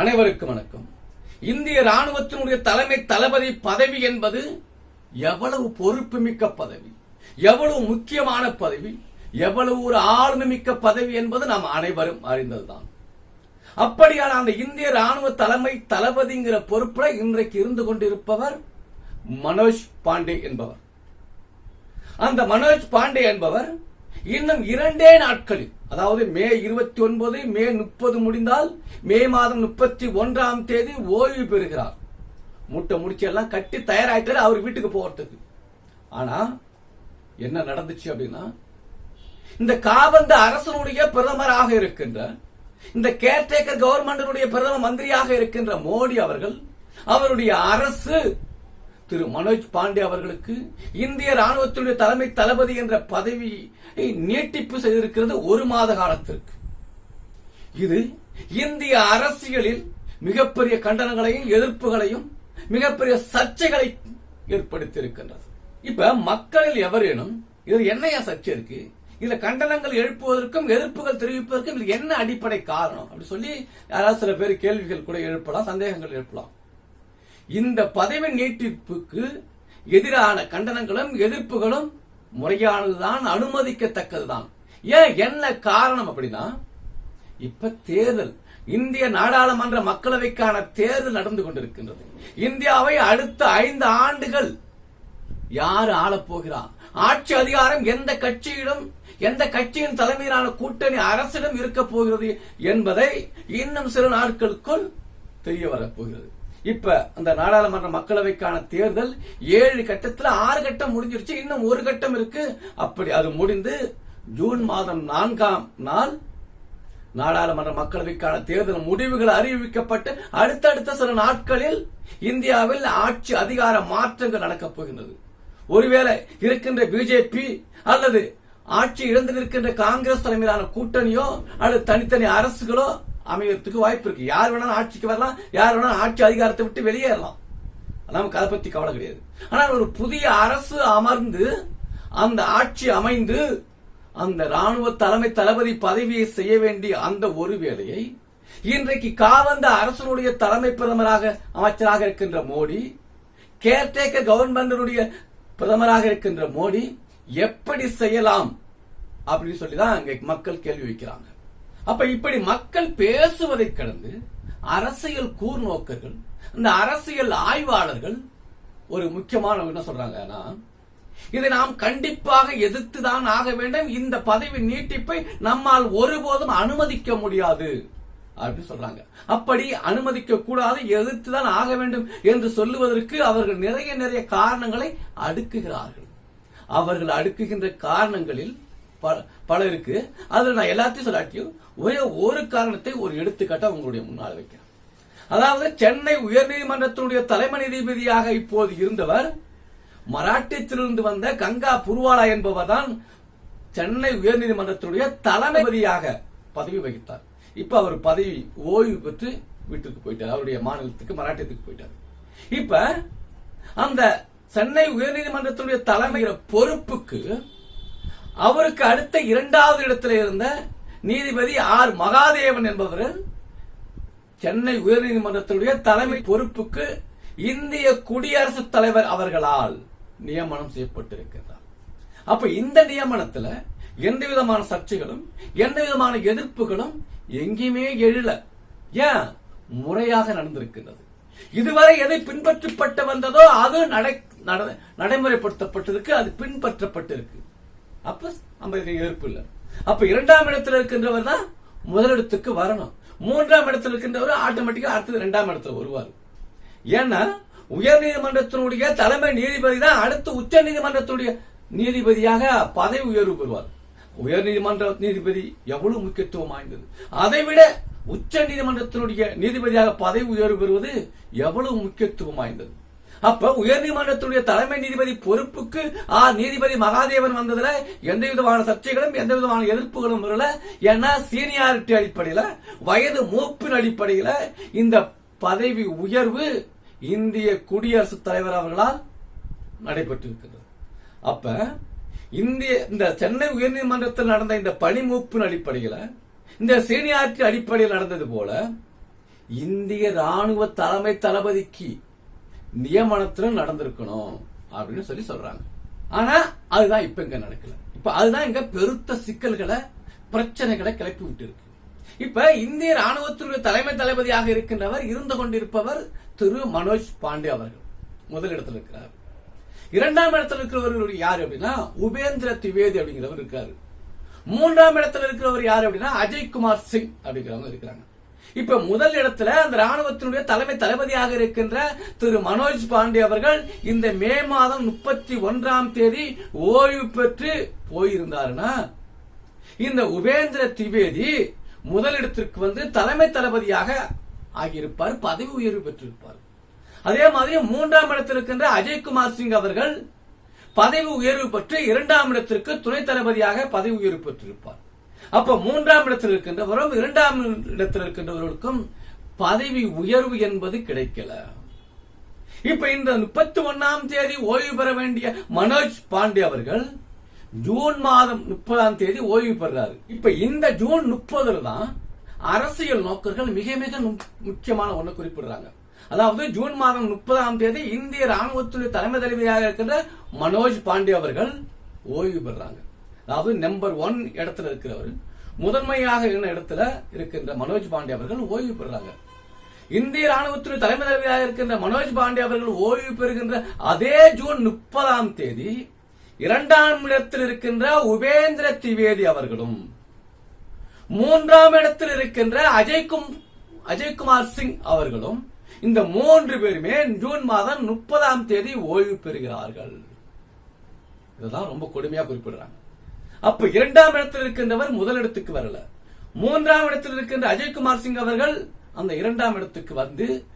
அனைவருக்கும் வணக்கம். இந்திய ராணுவத்தினுடைய தலைமை தளபதி பதவி என்பது எவ்வளவு பொறுப்புமிக்க பதவி எவ்வளவு முக்கியமான பதவி எவ்வளவு ஒரு ஆளுமைமிக்க பதவி என்பது நாம் அனைவரும் அறிந்ததுதான். அப்படியான அந்த இந்திய ராணுவ தலைமை தளபதிங்கிற பொறுப்புல இன்றைக்கு இருந்து கொண்டிருப்பவர் மனோஜ் பாண்டே என்பவர். அந்த மனோஜ் பாண்டே என்பவர் இன்னும் இரண்டே நாட்களில் அதாவது மே இருபத்தி ஒன்பது மே முப்பது முடிந்தால் மே மாதம் முப்பத்தி ஒன்றாம் தேதி ஓய்வு பெறுகிறார். முட்டை முடிச்செல்லாம் கட்டி தயாராயிட்டாரு அவர் வீட்டுக்கு போறதுக்கு. ஆனா என்ன நடந்துச்சு அப்படின்னா இந்த காபந்த அரசனுடைய பிரதமராக இருக்கின்ற இந்த கேர்டேக்கர் கவர்மெண்டினுடைய பிரதம மந்திரியாக இருக்கின்ற மோடி அவர்கள் அவருடைய அரசு திரு மனோஜ் பாண்டே அவர்களுக்கு இந்திய ராணுவத்தினுடைய தலைமை தளபதி என்ற பதவியை நீட்டிப்பு செய்திருக்கிறது ஒரு மாத காலத்திற்கு. இது இந்திய அரசியலில் மிகப்பெரிய கண்டனங்களையும் எதிர்ப்புகளையும் மிகப்பெரிய சர்ச்சைகளை ஏற்படுத்தியிருக்கின்றது. இப்ப மக்களில் எவரேனும் இதில் என்னையா சர்ச்சை இருக்கு? இதுல கண்டனங்கள் எழுப்புவதற்கும் எதிர்ப்புகள் தெரிவிப்பதற்கும் இதுல என்ன அடிப்படை காரணம்? அப்படி சொல்லி யாராவது சில பேர் கேள்விகள் கூட எழுப்பலாம் சந்தேகங்கள் எழுப்பலாம். இந்த பதவி நீட்டிப்புக்கு எதிரான கண்டனங்களும் எதிர்ப்புகளும் முறையானதுதான் அனுமதிக்கத்தக்கதுதான். ஏன் என்ன காரணம் அப்படின்னா இப்ப தேர்தல் இந்திய நாடாளுமன்ற மக்களவைக்கான தேர்தல் நடந்து கொண்டிருக்கின்றது. இந்தியாவை அடுத்த ஐந்து ஆண்டுகள் யார் ஆளப்போகிறார் ஆட்சி அதிகாரம் எந்த கட்சியிடம் எந்த கட்சியின் தலைமையிலான கூட்டணி அரசிடம் இருக்க போகிறது என்பதை இன்னும் சில நாட்களுக்குள் தெரிய வரப்போகிறது இப்ப அந்த நாடாளுமன்ற மக்களவைக்கான தேர்தல் ஏழு கட்டத்துல ஆறு கட்டம் முடிஞ்சிருச்சு. இன்னும் ஒரு கட்டம் இருக்கு. அப்படி அது முடிந்து ஜூன் மாதம் நான்காம் நாள் நாடாளுமன்ற மக்களவைக்கான தேர்தல் முடிவுகள் அறிவிக்கப்பட்டு அடுத்தடுத்த சில நாட்களில் இந்தியாவில் ஆட்சி அதிகார மாற்றங்கள் நடக்கப் போகின்றது. ஒருவேளை இருக்கின்ற பிஜேபி அல்லது ஆட்சி இழந்து நிற்கின்ற காங்கிரஸ் தலைமையிலான கூட்டணியோ அல்லது தனித்தனி அரசுகளோ அமையறதுக்கு வாய்ப்பு இருக்கு. யார் வேணாலும் ஆட்சிக்கு வரலாம் யார் வேணாலும் ஆட்சி அதிகாரத்தை விட்டு வெளியேறலாம். நமக்கு அதை பத்தி கவலை கிடையாது. ஆனால் ஒரு புதிய அரசு அமர்ந்து அந்த ஆட்சி அமைந்து அந்த ராணுவ தலைமை தளபதி பதவியை செய்ய வேண்டிய அந்த ஒரு வேலையை இன்றைக்கு காவந்த அரசனுடைய தலைமை பிரதமராக அமைச்சராக இருக்கின்ற மோடி கேர்டேக்கர் கவர்மெண்டினுடைய பிரதமராக இருக்கின்ற மோடி எப்படி செய்யலாம்? அப்படின்னு சொல்லி தான் மக்கள் கேள்வி வைக்கிறாங்க. அப்ப இப்படி மக்கள் பேசுவதை கடந்து அரசியல் கூர்நோக்கர்கள் இந்த அரசியல் ஆய்வாளர்கள் ஒரு முக்கியமான என்ன சொல்றாங்கன்னா இதை நாம் கண்டிப்பாக எதிர்த்துதான் ஆக வேண்டும். இந்த பதவி நீட்டிப்பை நம்மால் ஒருபோதும் அனுமதிக்க முடியாது அப்படின்னு சொல்றாங்க. அப்படி அனுமதிக்க கூடாது எதிர்த்துதான் ஆக வேண்டும் என்று சொல்லுவதற்கு அவர்கள் நிறைய நிறைய காரணங்களை அடுக்குகிறார்கள். அவர்கள் அடுக்குகின்ற காரணங்களில் பல இருக்கு. அதுல நான் எல்லாத்தையும் சொல்லாட்டியும் ஒரே ஒரு காரணத்தை ஒரு எடுத்துக்காட்டா உங்களுடைய முன்னால் வைக்கிறேன். அதாவது சென்னை உயர்நீதிமன்றத்தினுடைய தலைமை நீதிபதியாக இப்போது இருந்தவர் மராட்டியத்திலிருந்து வந்த கங்கா புர்வாலா என்பவர் தான் சென்னை உயர்நீதிமன்றத்தினுடைய தலைமைபதியாக பதவி வகித்தார். இப்ப அவர் பதவி ஓய்வு பெற்று வீட்டுக்கு போயிட்டார். அவருடைய மாநிலத்துக்கு மராட்டியத்துக்கு போயிட்டார். இப்ப அந்த சென்னை உயர்நீதிமன்றத்தினுடைய தலைமையிற பொறுப்புக்கு அவருக்கு அடுத்த இரண்டாவது இடத்தில் இருந்த நீதிபதி ஆர். மகாதேவன் என்பவர் சென்னை உயர்நீதிமன்றத்தினுடைய தலைமை பொறுப்புக்கு இந்திய குடியரசுத் தலைவர் அவர்களால் நியமனம் செய்யப்பட்டிருக்கிறார் அப்ப இந்த நியமனத்துல எந்த விதமான சர்ச்சைகளும் எந்த விதமான எதிர்ப்புகளும் எங்கேயுமே எழல. ஏன்? முறையாக நடந்திருக்கின்றது. இதுவரை எதை பின்பற்றப்பட்டு வந்ததோ அது நடை- நட- நடைமுறைப்படுத்தப்பட்டிருக்கு அது பின்பற்றப்பட்டிருக்கு. அப்ப நம்ம எதிர்ப்பு இல்லை. அப்ப இரண்டாம் இடத்துல இருக்கின்றவர் தான் முதலிடத்துக்கு வரணும். மூன்றாம் இடத்துல இருக்கின்றவர் ஆட்டோமேட்டிக்கா அடுத்தது இரண்டாம் இடத்துல வருவார். ஏன்னா உயர் நீதிமன்றத்தினுடைய தலைமை நீதிபதி தான் அடுத்து உச்ச நீதிமன்றத்தினுடைய நீதிபதியாக பதவி உயர்வு பெறுவார். உயர் நீதிமன்ற நீதிபதி எவ்வளவு முக்கியத்துவம் வாய்ந்தது? அதை விட உச்ச நீதிமன்றத்தினுடைய நீதிபதியாக பதவி உயர்வு பெறுவது எவ்வளவு முக்கியத்துவம் வாய்ந்தது? அப்ப உயர்நீதிமன்றத்துடைய தலைமை நீதிபதி பொறுப்புக்கு ஆ நீதிபதி மகாதேவன் வந்ததுல எந்த விதமான சர்ச்சைகளும் எந்த விதமான எதிர்ப்புகளும் வரல. ஏன்னா சீனியாரிட்டி அடிப்படையில வயது மூப்பின் அடிப்படையில இந்த பதவி உயர்வு இந்திய குடியரசுத் தலைவர் அவர்களால் நடைபெற்றிருக்கிறது. அப்ப இந்திய இந்த சென்னை உயர்நீதிமன்றத்தில் நடந்த இந்த பணிமூப்பின் அடிப்படையில் இந்த சீனியாரிட்டி அடிப்படையில் நடந்தது போல இந்திய ராணுவ தலைமை தளபதிக்கு நியமனத்துல நடந்திருக்கணும் அப்படின்னு சொல்லி சொல்றாங்க. ஆனா அதுதான் இப்ப இங்க நடக்கல. இப்ப அதுதான் இங்க பெருத்த சிக்கல்களை பிரச்சனைகளை கிளப்பி விட்டு இருக்கு இப்ப இந்திய ராணுவத்தினுடைய தலைமை தளபதியாக இருக்கின்றவர் இருந்து கொண்டிருப்பவர் திரு மனோஜ் பாண்டே அவர்கள். முதலிடத்தில் இருக்கிறார். இரண்டாம் இடத்துல இருக்கிறவர்கள் யார் அப்படின்னா உபேந்திர திவேதி அப்படிங்கிறவர் இருக்காரு. மூன்றாம் இடத்துல இருக்கிறவர் யார் அப்படின்னா அஜய்குமார் சிங் அப்படிங்கிறவங்க இருக்கிறாங்க. இப்ப முதல் இடத்துல அந்த ராணுவத்தினுடைய தலைமை தளபதியாக இருக்கின்ற திரு மனோஜ் பாண்டே அவர்கள் இந்த மே மாதம் முப்பத்தி ஒன்றாம் தேதி ஓய்வு பெற்று போயிருந்தாருன்னா இந்த உபேந்திர திவேதி முதலிடத்திற்கு வந்து தலைமை தளபதியாக ஆகியிருப்பார் பதவி உயர்வு பெற்றிருப்பார். அதே மாதிரி மூன்றாம் இடத்தில் இருக்கின்ற அஜய்குமார் சிங் அவர்கள் பதவி உயர்வு பெற்று இரண்டாம் இடத்திற்கு துணை தளபதியாக பதவி உயர்வு பெற்றிருப்பார். அப்ப மூன்றாம் இடத்தில் இருக்கின்றவரும் இரண்டாம் இடத்தில் இருக்கின்றவர்களுக்கும் பதவி உயர்வு என்பது கிடைக்கல. இப்ப இந்த முப்பத்தி ஒன்னாம் தேதி ஓய்வு பெற வேண்டிய மனோஜ் பாண்டே அவர்கள் ஜூன் மாதம் முப்பதாம் தேதி ஓய்வு பெறாரு. இப்ப இந்த ஜூன் முப்பதுல தான் அரசியல் நோக்கர்கள் மிக மிக முக்கியமான ஒண்ணு குறிப்பிடுறாங்க. அதாவது ஜூன் மாதம் முப்பதாம் தேதி இந்திய ராணுவத்துறை தலைமை தளபதியாக இருக்கின்ற மனோஜ் பாண்டே அவர்கள் ஓய்வு பெறாங்க. அதாவது நம்பர் ஒன் இடத்துல இருக்கிறவர் முதன்மையாக இருந்த இடத்துல இருக்கின்ற மனோஜ் பாண்டே அவர்கள் ஓய்வு பெறுறாங்க. இந்திய ராணுவத்துறை தலைமை தளபதியாக இருக்கின்ற மனோஜ் பாண்டே அவர்கள் ஓய்வு பெறுகின்ற அதே ஜூன் முப்பதாம் தேதி இரண்டாம் இடத்தில் இருக்கின்ற உபேந்திர திவேதி அவர்களும் மூன்றாம் இடத்தில் இருக்கின்ற அஜய்கும் அஜய்குமார் சிங் அவர்களும் இந்த மூன்று பேருமே ஜூன் மாதம் முப்பதாம் தேதி ஓய்வு பெறுகிறார்கள். இதுதான் ரொம்ப கொடுமையா குறிப்பிடுறாங்க. அப்ப இரண்டாம் இடத்தில் இருக்கின்றவர் முதலிடத்துக்கு வரல. மூன்றாம் இடத்தில் இருக்கின்ற அஜய்குமார் சிங் அவர்கள் அந்த இரண்டாம் இடத்துக்கு வந்து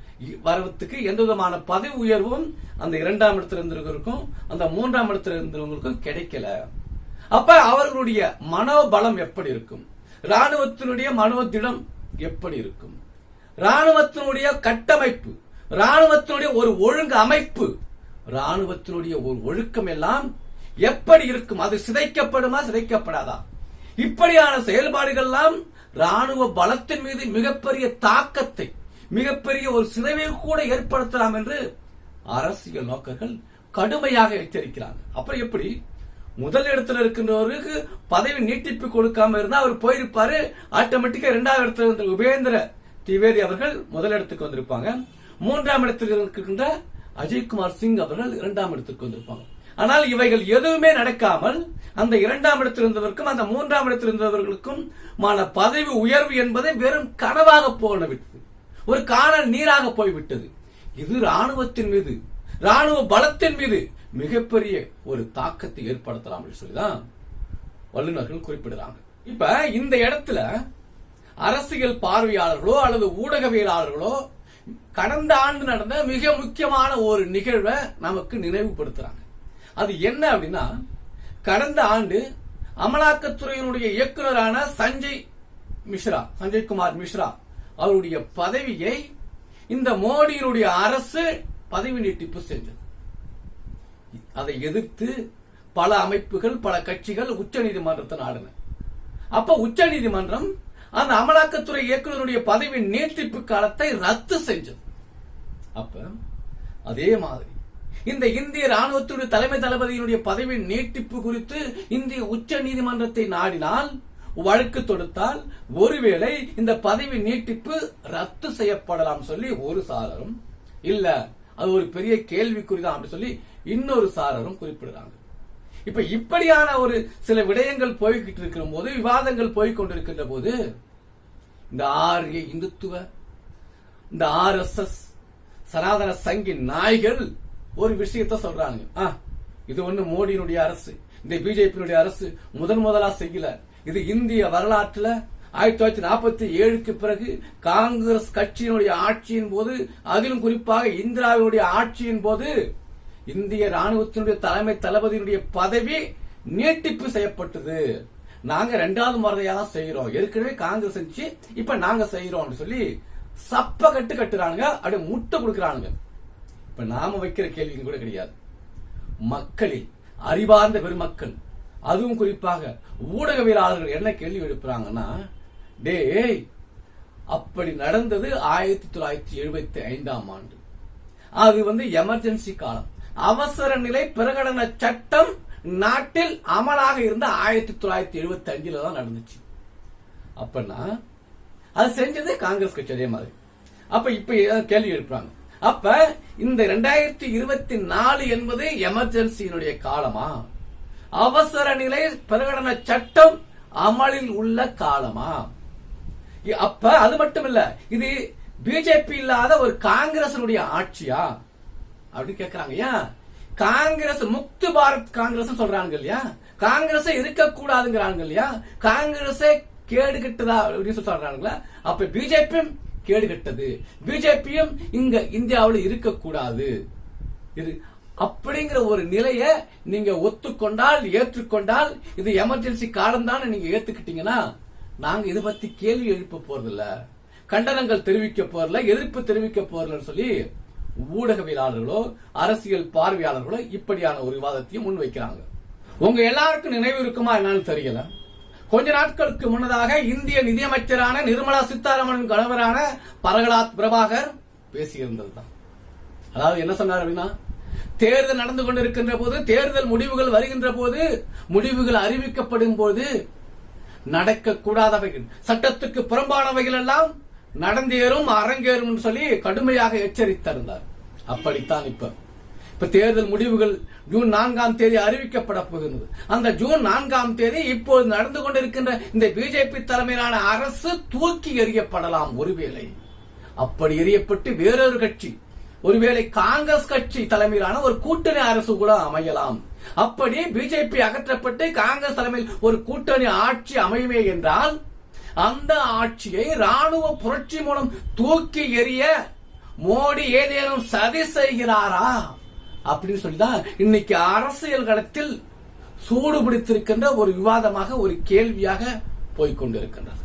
வரவத்துக்கு வரத்துக்கு எந்த விதமான பதவி உயர்வும் அந்த இரண்டாம் இடத்தில் இருந்தவர்களுக்கும் அந்த மூன்றாம் இடத்தில் இருந்தவங்களுக்கும் கிடைக்கல. அப்ப அவர்களுடைய மனோபலம் எப்படி இருக்கும்? ராணுவத்தினுடைய மனோதிடம் எப்படி இருக்கும்? ராணுவத்தினுடைய கட்டமைப்பு ராணுவத்தினுடைய ஒரு ஒழுங்கு அமைப்பு ராணுவத்தினுடைய ஒரு ஒழுக்கம் எல்லாம் எப்படி இருக்கும்? அது சிதைக்கப்படுமா சிதைக்கப்படாதா? இப்படியான செயல்பாடுகள் எல்லாம் ராணுவ பலத்தின் மீது மிகப்பெரிய தாக்கத்தை மிகப்பெரிய ஒரு சிதைவை கூட ஏற்படுத்தலாம் என்று அரசியல் நோக்கர்கள் கடுமையாக எச்சரிக்கிறாங்க. அப்புறம் எப்படி? முதல் இடத்துல இருக்கின்றவருக்கு பதவி நீட்டிப்பு கொடுக்காம இருந்தா அவர் போயிருப்பாரு. ஆட்டோமேட்டிக்கா இரண்டாவது இடத்துல இருந்த உபேந்திர திவேதி அவர்கள் முதல் இடத்துக்கு வந்திருப்பாங்க. மூன்றாம் இடத்தில் இருக்கின்ற அஜய்குமார் சிங் அவர்கள் இரண்டாம் இடத்துக்கு வந்திருப்பாங்க. ஆனால் இவைகள் எதுவுமே நடக்காமல் அந்த இரண்டாம் இடத்தில் இருந்தவருக்கும் அந்த மூன்றாம் இடத்தில் இருந்தவர்களுக்கும் மான பதவி உயர்வு என்பதை வெறும் கனவாக போனவிட்டது ஒரு காணல் நீராக போய்விட்டது. இது ராணுவத்தின் மீது ராணுவ பலத்தின் மீது மிகப்பெரிய ஒரு தாக்கத்தை ஏற்படுத்தலாம் என்று சொல்லிதான் வல்லுநர்கள் குறிப்பிடுறாங்க. இப்ப இந்த இடத்துல அரசியல் பார்வையாளர்களோ அல்லது ஊடகவியலாளர்களோ கடந்த ஆண்டு நடந்த மிக முக்கியமான ஒரு நிகழ்வை நமக்கு நினைவுபடுத்துறாங்க. அது என்ன அப்படின்னா கடந்த ஆண்டு அமலாக்கத்துறையினுடைய இயக்குனரான சஞ்சய் மிஸ்ரா சஞ்சய் குமார் மிஸ்ரா அவருடைய பதவியை இந்த மோடியினுடைய அரசு பதவி நீட்டிப்பு செஞ்சது. அதை எதிர்த்து பல அமைப்புகள் பல கட்சிகள் உச்சநீதிமன்றத்தை நாடின. அப்ப உச்சநீதிமன்றம் அந்த அமலாக்கத்துறை இயக்குநருடைய பதவி நீட்டிப்பு காலத்தை ரத்து செஞ்சது. அப்ப அதே மாதிரி இந்த இந்திய ராணுவத்துடைய தலைமை தளபதியினுடைய பதவி நீட்டிப்பு குறித்து இந்திய உச்ச நீதிமன்றத்தை நாடினால் வழக்கு தொடுத்தால் ஒருவேளை இந்த பதவி நீட்டிப்பு ரத்து செய்யப்படலாம் சொல்லி ஒரு சாரரும் இல்ல அது ஒரு பெரிய கேள்விக்குறிதான் அப்படின்னு சொல்லி இன்னொரு சாரரும் குறிப்பிடுறாங்க. இப்ப இப்படியான ஒரு சில விடயங்கள் போய்கிட்டு இருக்கிற போது விவாதங்கள் போய்கொண்டிருக்கின்ற போது இந்த ஆரிய இந்துத்துவ இந்த ஆர் எஸ் எஸ் சனாதன சங்கி நாய்கள் ஒரு விஷயத்த சொல்றாங்க ஆ, இது ஒண்ணு மோடியினுடைய அரசு. இந்த பிஜேபியினுடைய அரசு முதன் முதலா செய்யல. இது இந்திய வரலாற்றுல ஆயிரத்தி தொள்ளாயிரத்தி நாற்பத்தி ஏழுக்கு பிறகு காங்கிரஸ் கட்சியினுடைய ஆட்சியின் போது அதிலும் குறிப்பாக இந்திராவினுடைய ஆட்சியின் போது இந்திய ராணுவத்தினுடைய தலைமை தளபதியினுடைய பதவி நீட்டிப்பு செய்யப்பட்டது. நாங்க ரெண்டாவது முறையா தான் செய்யறோம் ஏற்கனவே காங்கிரஸ் செஞ்சு இப்ப நாங்க செய்யறோம் சொல்லி சப்ப கட்டு கட்டுறானுங்க. அப்படியே முட்டை கொடுக்கறானுங்க. இப்ப நாம வைக்கிற கேள்வியும் கூட கிடையாது. மக்களில் அறிவார்ந்த பெருமக்கள் அதுவும் குறிப்பாக ஊடகவியலாளர்கள் என்ன கேள்வி எழுப்புறாங்கன்னா டேய் அப்படி நடந்தது ஆயிரத்தி தொள்ளாயிரத்தி எழுபத்தி ஐந்தாம் ஆண்டு. அது வந்து எமர்ஜென்சி காலம். அவசர நிலை பிரகடன சட்டம் நாட்டில் அமலாக இருந்த ஆயிரத்தி தொள்ளாயிரத்தி எழுபத்தி அஞ்சுல தான் நடந்துச்சு. அப்பனா அது செஞ்சது காங்கிரஸ் கட்சி அதே மாதிரி. அப்ப இப்ப கேள்வி எழுப்புறாங்க. அப்ப இந்த ரெண்டாயிரத்தி இருபத்தி நாலு என்பது எமர்ஜென்சியினுடைய காலமா? அவசர நிலை பிரகடன சட்டம் அமலில் உள்ள காலமா? அப்ப அது மட்டும் இல்ல இது பிஜேபி இல்லாத ஒரு காங்கிரசனுடைய ஆட்சியா? அப்படின்னு கேக்குறாங்க ஏன்? காங்கிரஸ் முக்து பாரத் காங்கிரஸ் சொல்றாங்க இல்லையா? காங்கிரஸ் இருக்க கூடாதுங்கிறாங்க இல்லையா? காங்கிரஸே கேடுகிட்டதா அப்படின்னு சொல்லி சொல்றாங்களா அப்ப பிஜேபி கேடுகட்டது. பிஜேபியும் இங்க இந்தியாவில் இருக்கக்கூடாது. இது அப்படிங்கிற ஒரு நிலைய நீங்க ஒத்துக்கொண்டால் ஏற்றுக்கொண்டால் இது எமர்ஜென்சி காலம் தானே நீங்க ஏத்துக்கிட்டீங்கன்னா நாங்க இதை பத்தி கேள்வி எழுப்ப போறதில்ல. கண்டனங்கள் தெரிவிக்க போறல எதிர்ப்பு தெரிவிக்க போறலன்னு சொல்லி ஊடகவியலாளர்களோ அரசியல் பார்வையாளர்களோ இப்படியான ஒரு விவாதத்தையும் முன்வைக்கிறாங்க. உங்க எல்லாருக்கும் நினைவு இருக்குமா என்னன்னு தெரியல. கொஞ்ச நாட்களுக்கு முன்னதாக இந்திய நிதியமைச்சரான நிர்மலா சீதாராமனின் கணவரான பரகலாத் பிரபாகர் பேசியிருந்தது தான் அதாவது என்ன சொன்னார் அப்படின்னா தேர்தல் நடந்து கொண்டிருக்கின்ற போது தேர்தல் முடிவுகள் வருகின்ற போது முடிவுகள் அறிவிக்கப்படும் போது நடக்கக்கூடாதவைகள் சட்டத்துக்கு புறம்பானவைகள் எல்லாம் நடந்தேறும் அரங்கேறும் சொல்லி கடுமையாக எச்சரித்திருந்தார். அப்படித்தான் இப்ப இப்ப தேர்தல் முடிவுகள் ஜூன் நான்காம் தேதி அறிவிக்கப்பட போகிறது அந்த ஜூன் நான்காம் தேதி இப்போது நடந்து கொண்டிருக்கின்ற இந்த பிஜேபி தலைமையிலான அரசு தூக்கி எறியப்படலாம் ஒருவேளை. அப்படி எறியப்பட்டு வேறொரு கட்சி ஒருவேளை காங்கிரஸ் கட்சி தலைமையிலான ஒரு கூட்டணி அரசு கூட அமையலாம். அப்படி பிஜேபி அகற்றப்பட்டு காங்கிரஸ் தலைமையில் ஒரு கூட்டணி ஆட்சி அமையுமே என்றால் அந்த ஆட்சியை ராணுவ புரட்சி மூலம் தூக்கி எறிய மோடி ஏதேனும் சதி செய்கிறாரா? அப்படின்னு சொல்லிதான் இன்னைக்கு அரசியல் களத்தில் சூடு பிடித்திருக்கின்ற ஒரு விவாதமாக ஒரு கேள்வியாக போய்கொண்டிருக்கின்றது